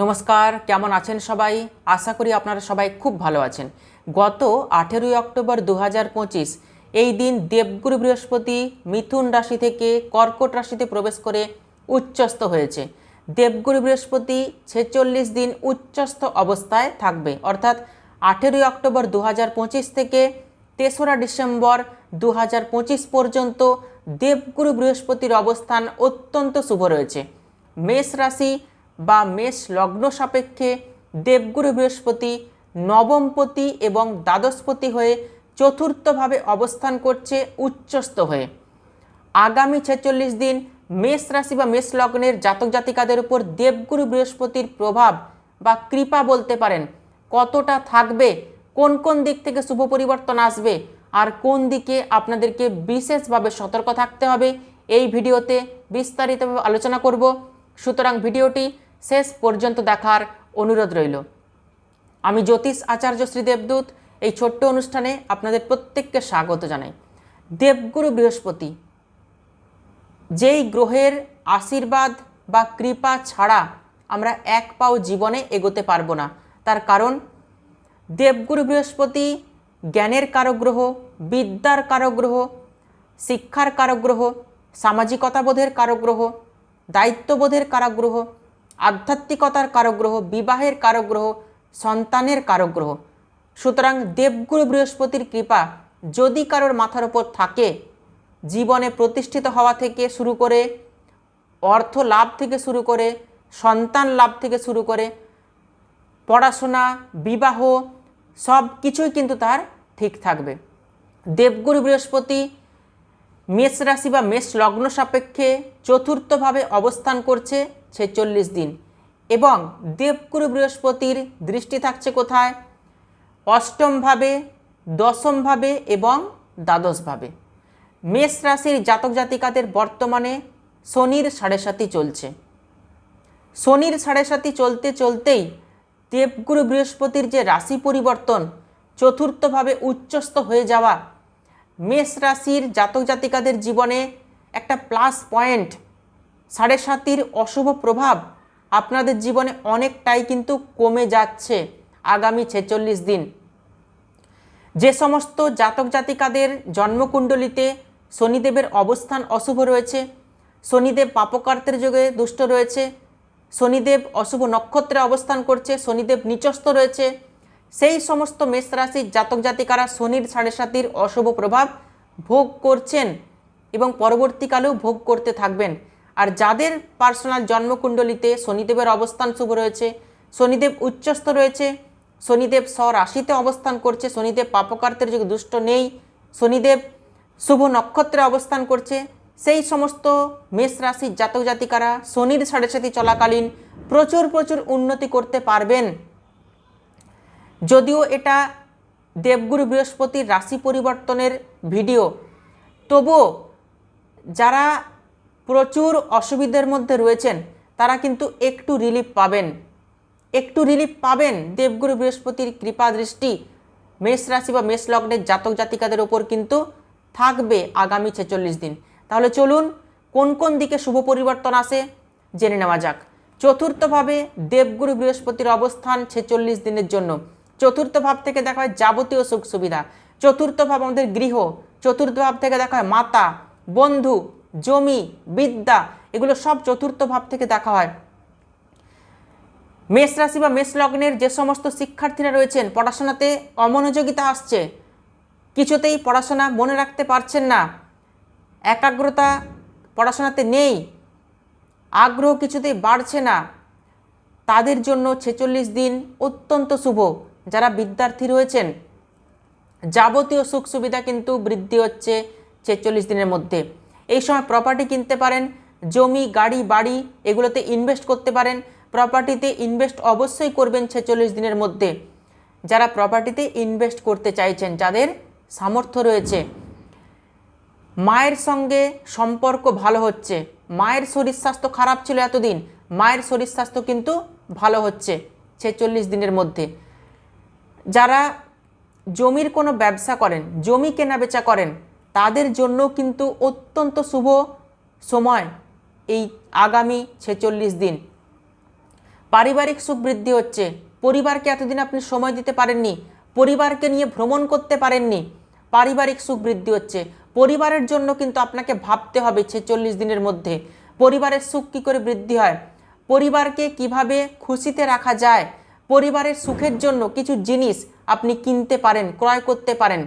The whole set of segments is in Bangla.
নমস্কার, কেমন আছেন সবাই? আশা করি আপনারা সবাই খুব ভালো আছেন। গত আঠেরোই অক্টোবর দু হাজার পঁচিশ, এই দিন দেবগুরু বৃহস্পতি মিথুন রাশি থেকে কর্কট রাশিতে প্রবেশ করে উচ্চস্থ হয়েছে। দেবগুরু বৃহস্পতি ছেচল্লিশ দিন উচ্চস্থ অবস্থায় থাকবে। অর্থাৎ আঠেরোই অক্টোবর দু হাজার পঁচিশ থেকে তেসরা ডিসেম্বর দু হাজার পঁচিশ পর্যন্ত দেবগুরু বৃহস্পতির অবস্থান অত্যন্ত শুভ রয়েছে। মেষ রাশি বা মেষ লগ্ন সাপেক্ষে দেবগুরু বৃহস্পতি, নবমপতি এবং দ্বাদশপতি হয়ে চতুর্থভাবে অবস্থান করছে উচ্চস্থ হয়ে। আগামী ছেচল্লিশ দিন মেষ রাশি বা মেষ লগ্নের জাতক জাতিকাদের উপর দেবগুরু বৃহস্পতির প্রভাব বা কৃপা বলতে পারেন। কতটা থাকবে, কোন কোন দিক থেকে শুভ পরিবর্তন আসবে, আর কোন দিকে আপনাদেরকে বিশেষভাবে সতর্ক থাকতে হবে, এই ভিডিওতে বিস্তারিতভাবে আলোচনা করব। সুতরাং ভিডিওটি শেষ পর্যন্ত দেখার অনুরোধ রইল। আমি জ্যোতিষ আচার্য শ্রী দেবদূত, এই ছোট্ট অনুষ্ঠানে আপনাদের প্রত্যেককে স্বাগত জানাই। দেবগুরু বৃহস্পতি, যেই গ্রহের আশীর্বাদ বা কৃপা ছাড়া আমরা এক পাও জীবনে এগোতে পারব না, তার কারণ দেবগুরু বৃহস্পতি জ্ঞানের কারক গ্রহ বিদ্যার কারক গ্রহ শিক্ষার কারক গ্রহ সামাজিকতাবোধের কারক গ্রহ দায়িত্ববোধের কারক গ্রহ আধ্যাত্মিকতার কারগ্রহ, বিবাহের কারগ্রহ, সন্তানের কারক গ্রহ সুতরাং দেবগুরু বৃহস্পতির কৃপা যদি কারোর মাথার ওপর থাকে, জীবনে প্রতিষ্ঠিত হওয়া থেকে শুরু করে, অর্থ লাভ থেকে শুরু করে, সন্তান লাভ থেকে শুরু করে, পড়াশোনা, বিবাহ, সব কিছুই কিন্তু তার ঠিক থাকবে। দেবগুরু বৃহস্পতি মেষ রাশি বা মেষ লগ্ন সাপেক্ষে চতুর্থভাবে অবস্থান করছে। ছেচল্লিশ দিন। এবং দেবগুরু বৃহস্পতির দৃষ্টি থাকছে কোথায়? অষ্টমভাবে, দশমভাবে এবং দ্বাদশভাবে। মেষ রাশির জাতক জাতিকাদের বর্তমানে শনির সাড়ে সাতি চলছে। শনির সাড়ে সাতি চলতে চলতেই দেবগুরু বৃহস্পতির যে রাশি পরিবর্তন চতুর্থভাবে উচ্চস্থ হয়ে যাওয়া, মেষ রাশির জাতক জাতিকাদের জীবনে একটা প্লাস পয়েন্ট সাড়ে সাতির অশুভ প্রভাব আপনাদের জীবনে অনেকটাই কিন্তু কমে যাচ্ছে আগামী ছেচল্লিশ দিন। যে সমস্ত জাতক জাতিকাদের জন্মকুণ্ডলিতে শনিদেবের অবস্থান অশুভ রয়েছে, শনিদেব পাপকার্তের যোগে দুষ্ট রয়েছে, শনিদেব অশুভ নক্ষত্রে অবস্থান করছে, শনিদেব নিচস্থ রয়েছে, সেই সমস্ত মেষ রাশির জাতক জাতিকারা শনির সাড়ে সাতির অশুভ প্রভাব ভোগ করছেন এবং পরবর্তীকালেও ভোগ করতে থাকবেন। আর যাদের পার্সোনাল জন্মকুণ্ডলিতে শনিদেবের অবস্থান শুভ রয়েছে, শনিদেব উচ্চস্থ রয়েছে, শনিদেব স্বরাশিতে অবস্থান করছে, শনিদেব পাপকার্তের যুগে দুষ্ট নেই, শনিদেব শুভ নক্ষত্রে অবস্থান করছে, সেই সমস্ত মেষ রাশির জাতক জাতিকারা শনির সাড়ে সাথে চলাকালীন প্রচুর প্রচুর উন্নতি করতে পারবেন। যদিও এটা দেবগুরু বৃহস্পতির রাশি পরিবর্তনের ভিডিও, তবুও যারা প্রচুর অসুবিধার মধ্যে রয়েছেন, তারা কিন্তু একটু রিলিফ পাবেন। একটু রিলিফ পাবেন দেবগুরু বৃহস্পতির কৃপা দৃষ্টি। মেষ রাশি বা মেষ লগ্নের জাতক জাতিকাদের ওপর কিন্তু থাকবে আগামী ছেচল্লিশ দিন। তাহলে চলুন, কোন কোন দিকে শুভ পরিবর্তন আসে জেনে নেওয়া যাক। চতুর্থভাবে দেবগুরু বৃহস্পতির অবস্থান ছেচল্লিশ দিনের জন্য। চতুর্থ ভাব থেকে দেখা হয় যাবতীয় সুখ সুবিধা। চতুর্থ ভাব আমাদের গৃহ। চতুর্থ ভাব থেকে দেখা হয় মাতা, বন্ধু জমি, বিদ্যা, এগুলো সব চতুর্থ ভাব থেকে দেখা হয়। মেষ রাশি বা মেষ লগ্নের যে সমস্ত শিক্ষার্থীরা রয়েছেন, পড়াশোনাতে অমনোযোগিতা আসছে। কিছুতেই পড়াশোনা মনে রাখতে পারছেন না। একাগ্রতা পড়াশোনাতে নেই। আগ্রহ কিছুতেই বাড়ছে না। তাদের জন্য ছেচল্লিশ দিন অত্যন্ত শুভ। যারা বিদ্যার্থী রয়েছেন, যাবতীয় সুখ সুবিধা কিন্তু বৃদ্ধি হচ্ছে ছেচল্লিশ দিনের মধ্যে। এই সময় প্রপার্টি কিনতে পারেন, জমি, গাড়ি, বাড়ি এগুলোতে ইনভেস্ট করতে পারেন। প্রপার্টিতে ইনভেস্ট অবশ্যই করবেন ছেচল্লিশ দিনের মধ্যে। যারা প্রপার্টিতে ইনভেস্ট করতে চাইছেন, যাদের সামর্থ্য রয়েছে, মায়ের সঙ্গে সম্পর্ক ভালো হচ্ছে, মায়ের শরীর স্বাস্থ্য খারাপ ছিল এতদিন, মায়ের শরীর স্বাস্থ্য কিন্তু ভালো হচ্ছে ছেচল্লিশ দিনের মধ্যে। যারা জমির কোনো ব্যবসা করেন, জমি কেনা বেচা করেন তাদের জন্য কিন্তু অত্যন্ত শুভ সময় এই আগামী ছেচল্লিশ দিন। পারিবারিক সুখ বৃদ্ধি হচ্ছে। পরিবারকে এতদিন আপনি সময় দিতে পারেননি, পরিবারকে নিয়ে ভ্রমণ করতে পারেননি, পারিবারিক সুখ বৃদ্ধি হচ্ছে। পরিবারের জন্য কিন্তু আপনাকে ভাবতে হবে ছেচল্লিশ দিনের মধ্যে। পরিবারের সুখ কী করে বৃদ্ধি হয়? পরিবারকে কীভাবে খুশিতে রাখা যায়? পরিবারের সুখের জন্য কিছু জিনিস আপনি কিনতে পারেন, ক্রয় করতে পারেন।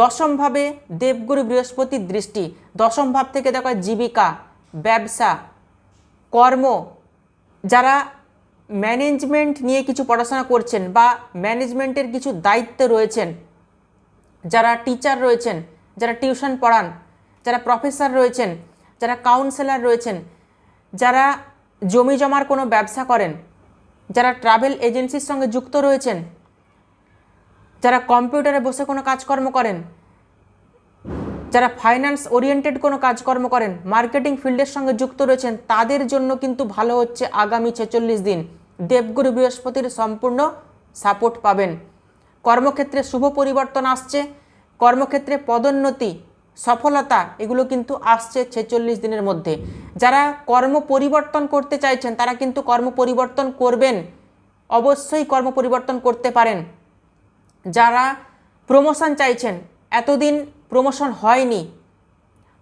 দশমভাবে দেবগুরু বৃহস্পতির দৃষ্টি। দশম ভাব থেকে দেখো জীবিকা, ব্যবসা, কর্ম, যারা ম্যানেজমেন্ট নিয়ে কিছু পড়াশোনা করছেন বা ম্যানেজমেন্টের কিছু দায়িত্বে রয়েছেন, যারা টিচার রয়েছেন, যারা টিউশন পড়ান, যারা প্রফেসর রয়েছেন, যারা কাউন্সেলর রয়েছেন, যারা জমি জমার কোনো ব্যবসা করেন, যারা ট্রাভেল এজেন্সির সঙ্গে যুক্ত রয়েছেন যারা কম্পিউটারে বসে কোনো কাজকর্ম করেন, যারা ফাইন্যান্স ওরিয়েন্টেড কোনো কাজকর্ম করেন মার্কেটিং ফিল্ডের সঙ্গে যুক্ত রয়েছেন, তাদের জন্য কিন্তু ভালো হচ্ছে আগামী ছেচল্লিশ দিন। দেবগুরু বৃহস্পতির সম্পূর্ণ সাপোর্ট পাবেন। কর্মক্ষেত্রে শুভ পরিবর্তন আসছে। কর্মক্ষেত্রে পদোন্নতি, সফলতা, এগুলো কিন্তু আসছে ছেচল্লিশ দিনের মধ্যে। যারা কর্ম পরিবর্তন করতে চাইছেন, তারা কিন্তু কর্ম পরিবর্তন করবেন। অবশ্যই কর্ম পরিবর্তন করতে পারেন। যারা প্রমোশন চাইছেন, এতদিন প্রমোশন হয়নি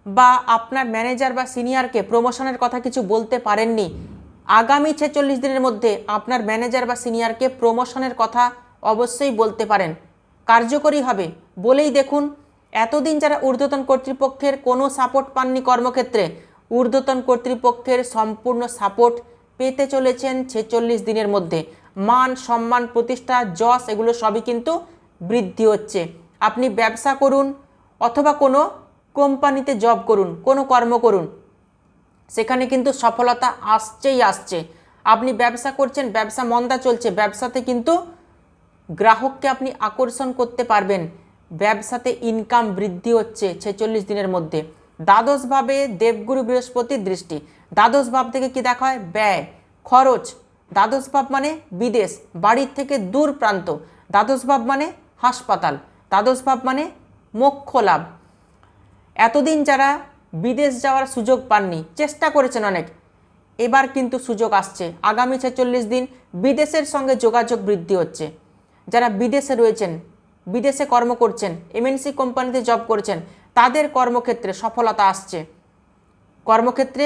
বা আপনার ম্যানেজার বা সিনিয়রকে প্রমোশনের কথা কিছু বলতে পারেননি, আগামী ছেচল্লিশ দিনের মধ্যে আপনার ম্যানেজার বা সিনিয়রকে প্রমোশনের কথা অবশ্যই বলতে পারেন। কার্যকরী হবে। বলেই দেখুন, এতদিন যারা ঊর্ধ্বতন কর্তৃপক্ষের কোনো সাপোর্ট পাননি কর্মক্ষেত্রে, ঊর্ধ্বতন কর্তৃপক্ষের সম্পূর্ণ সাপোর্ট পেতে চলেছেন ছেচল্লিশ দিনের মধ্যে। মান, সম্মান, প্রতিষ্ঠা, যশ, এগুলো সবই কিন্তু বৃদ্ধি হচ্ছে। আপনি ব্যবসা করুন অথবা কোনো কোম্পানিতে জব করুন, কোনো কর্ম করুন, সেখানে কিন্তু সফলতা আসছেই আসছে। আপনি ব্যবসা করছেন, ব্যবসা মন্দা চলছে, ব্যবসাতে কিন্তু গ্রাহককে আপনি আকর্ষণ করতে পারবেন। ব্যবসাতে ইনকাম বৃদ্ধি হচ্ছে ছেচল্লিশ দিনের মধ্যে। দ্বাদশভাবে দেবগুরু বৃহস্পতির দৃষ্টি। দ্বাদশ ভাব থেকে কি দেখা হয়? ব্যয়, খরচ। দ্বাদশ ভাব মানে বিদেশ, বাড়ির থেকে দূর প্রান্ত। দ্বাদশ ভাব মানে হাসপাতাল। দ্বাদশ ভাব মানে মোক্ষ লাভ। এতদিন যারা বিদেশ যাওয়ার সুযোগ পাননি, চেষ্টা করেছেন অনেক। এবার কিন্তু সুযোগ আসছে। আগামী ছেচল্লিশ দিন বিদেশের সঙ্গে যোগাযোগ বৃদ্ধি হচ্ছে। যারা বিদেশে রয়েছেন, বিদেশে কর্ম করছেন এমএনসি কোম্পানিতে জব করছেন, তাদের কর্মক্ষেত্রে সফলতা আসছে। কর্মক্ষেত্রে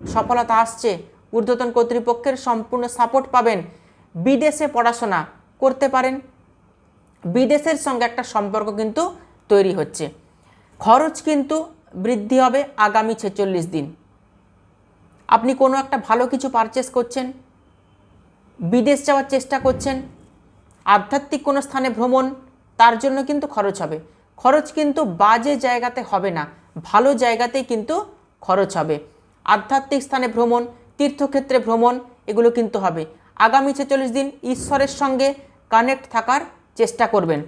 সফলতা আসছে। ঊর্ধ্বতন কর্তৃপক্ষের সম্পূর্ণ সাপোর্ট পাবেন। বিদেশে পড়াশোনা করতে পারেন। বিদেশের সঙ্গে একটা সম্পর্ক কিন্তু তৈরি হচ্ছে। খরচ কিন্তু বৃদ্ধি হবে আগামী ছেচল্লিশ দিন। আপনি কোনো একটা ভালো কিছু পারচেস করছেন, বিদেশ যাওয়ার চেষ্টা করছেন, আধ্যাত্মিক কোনো স্থানে ভ্রমণ, তার জন্য কিন্তু খরচ হবে। খরচ কিন্তু বাজে জায়গাতে হবে না, ভালো জায়গাতেই কিন্তু খরচ হবে। আধ্যাত্মিক স্থানে ভ্রমণ, তীর্থক্ষেত্রে ভ্রমণ, এগুলো কিন্তু হবে। আগামী ছেচল্লিশ দিন ঈশ্বরের সঙ্গে কানেক্ট থাকার চেষ্টা করবেন।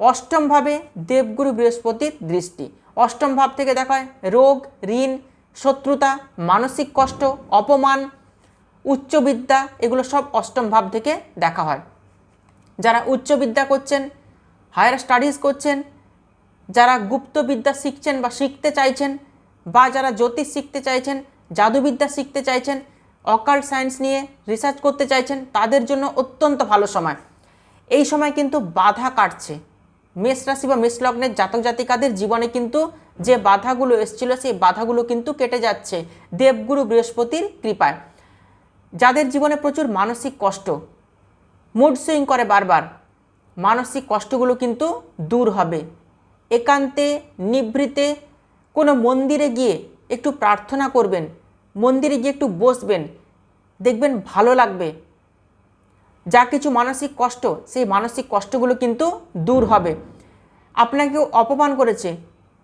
অষ্টমভাবে দেবগুরু বৃহস্পতির দৃষ্টি। অষ্টম ভাব থেকে দেখা হয় রোগ, ঋণ, শত্রুতা, মানসিক কষ্ট, অপমান, উচ্চবিদ্যা, এগুলো সব অষ্টম ভাব থেকে দেখা হয়। যারা উচ্চবিদ্যা করছেন হায়ার স্টাডিজ করছেন, যারা গুপ্তবিদ্যা শিখছেন বা শিখতে চাইছেন বা যারা জ্যোতিষ শিখতে চাইছেন, জাদুবিদ্যা শিখতে চাইছেন অকাল্ট সায়েন্স নিয়ে রিসার্চ করতে চাইছেন, তাদের জন্য অত্যন্ত ভালো সময়। এই সময় কিন্তু বাধা কাটছে। মেষ রাশি বা মেষ লগ্নের জাতক জাতিকাদের জীবনে কিন্তু যে বাধাগুলো এসেছিল, সেই বাধাগুলো কিন্তু কেটে যাচ্ছে দেবগুরু বৃহস্পতির কৃপায়। যাদের জীবনে প্রচুর মানসিক কষ্ট মুড সুইং করে বারবার, মানসিক কষ্টগুলো কিন্তু দূর হবে। একান্তে, নিভৃতে কোনো মন্দিরে গিয়ে একটু প্রার্থনা করবেন, মন্দিরে গিয়ে একটু বসবেন, দেখবেন ভালো লাগবে। যা কিছু মানসিক কষ্ট, সেই মানসিক কষ্টগুলো কিন্তু দূর হবে। আপনাকে অপমান করেছে,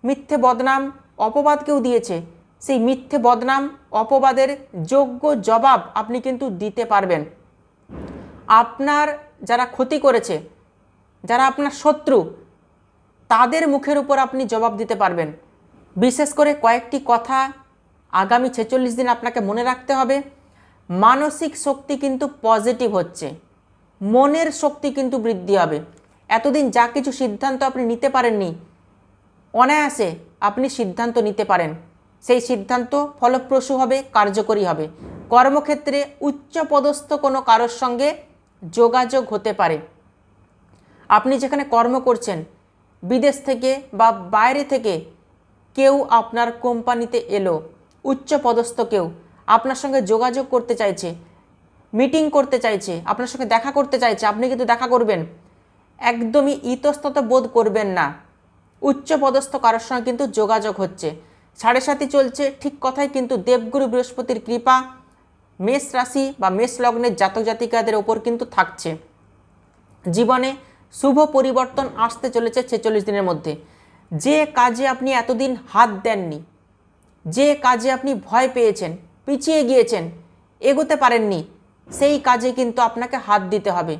মিথ্যে বদনাম অপবাদ কেউ দিয়েছে। সেই মিথ্যে বদনাম, অপবাদের যোগ্য জবাব আপনি কিন্তু দিতে পারবেন। আপনার যারা ক্ষতি করেছে, যারা আপনার শত্রু, তাদের মুখের উপর আপনি জবাব দিতে পারবেন। বিশেষ করে কয়েকটি কথা আগামী ছেচল্লিশ দিন আপনাকে মনে রাখতে হবে। মানসিক শক্তি কিন্তু পজিটিভ হচ্ছে। মনের শক্তি কিন্তু বৃদ্ধি হবে। এতদিন যা কিছু সিদ্ধান্ত আপনি নিতে পারেননি, অনায়াসে আপনি সিদ্ধান্ত নিতে পারেন। সেই সিদ্ধান্ত ফলপ্রসূ হবে, কার্যকরী হবে। কর্মক্ষেত্রে উচ্চপদস্থ কোনো কারোর সঙ্গে যোগাযোগ হতে পারে। আপনি যেখানে কর্ম করছেন, বিদেশ থেকে বা বাইরে থেকে কেউ আপনার কোম্পানিতে এলো, উচ্চ পদস্থ কেউ আপনার সঙ্গে যোগাযোগ করতে চাইছে মিটিং করতে চাইছে, আপনার সঙ্গে দেখা করতে চাইছে, আপনি কিন্তু দেখা করবেন। একদমই ইতস্তত বোধ করবেন না। উচ্চ পদস্থ কারোর সঙ্গে কিন্তু যোগাযোগ হচ্ছে। সাড়ে সাথে চলছে, ঠিক কথাই কিন্তু দেবগুরু বৃহস্পতির কৃপা, মেষ রাশি বা মেষ লগ্নের জাতক জাতিকাদের ওপর কিন্তু থাকছে। জীবনে শুভ পরিবর্তন আসতে চলেছে ছেচল্লিশ দিনের মধ্যে। যে কাজে আপনি এতদিন হাত দেননি, যে কাজে আপনি ভয় পেয়েছেন, পিছিয়ে গিয়েছেন, এগোতে পারেননি সেই কাজে কিন্তু আপনাকে হাত দিতে হবে।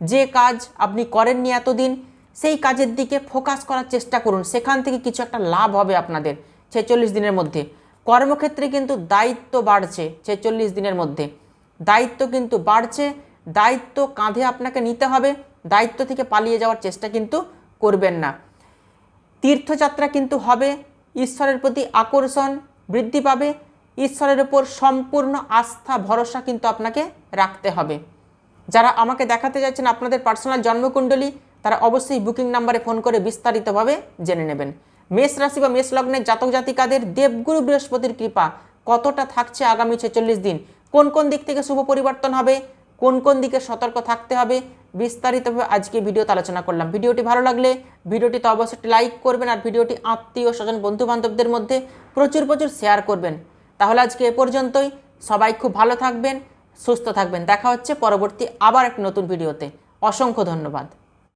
যে কাজ আপনি করেননি এতদিন, সেই কাজের দিকে ফোকাস করার চেষ্টা করুন। সেখান থেকে কিছু একটা লাভ হবে আপনাদের ছেচল্লিশ দিনের মধ্যে। কর্মক্ষেত্রে কিন্তু দায়িত্ব বাড়ছে ছেচল্লিশ দিনের মধ্যে। দায়িত্ব কিন্তু বাড়ছে, দায়িত্ব কাঁধে আপনাকে নিতে হবে, দায়িত্ব থেকে পালিয়ে যাওয়ার চেষ্টা কিন্তু করবেন না। তীর্থযাত্রা কিন্তু হবে, ঈশ্বরের প্রতি আকর্ষণ বৃদ্ধি পাবে ঈশ্বরের উপর সম্পূর্ণ আস্থা, ভরসা কিন্তু আপনাকে রাখতে হবে। যারা আমাকে দেখাতে যাচ্ছেন আপনাদের পার্সোনাল জন্মকুণ্ডলী, তারা অবশ্যই বুকিং নাম্বারে ফোন করে বিস্তারিতভাবে জেনে নেবেন। মেষ রাশি বা মেষ লগ্নের জাতক জাতিকাদের দেবগুরু বৃহস্পতির কৃপা কতটা থাকছে আগামী ছেচল্লিশ দিন? কোন কোন দিক থেকে শুভ পরিবর্তন হবে? কোন কোন দিকে সতর্ক থাকতে হবে? বিস্তারিতভাবে আজকে ভিডিওতে আলোচনা করলাম। ভিডিওটি ভালো লাগলে ভিডিওটি তো অবশ্যই লাইক করবেন আর ভিডিওটি আত্মীয় স্বজন বন্ধু বান্ধবদের মধ্যে প্রচুর প্রচুর শেয়ার করবেন। তাহলে আজকে এ পর্যন্তই। সবাই খুব ভালো থাকবেন, সুস্থ থাকবেন। দেখা হচ্ছে পরবর্তী আবার এক নতুন ভিডিওতে। অসংখ্য ধন্যবাদ।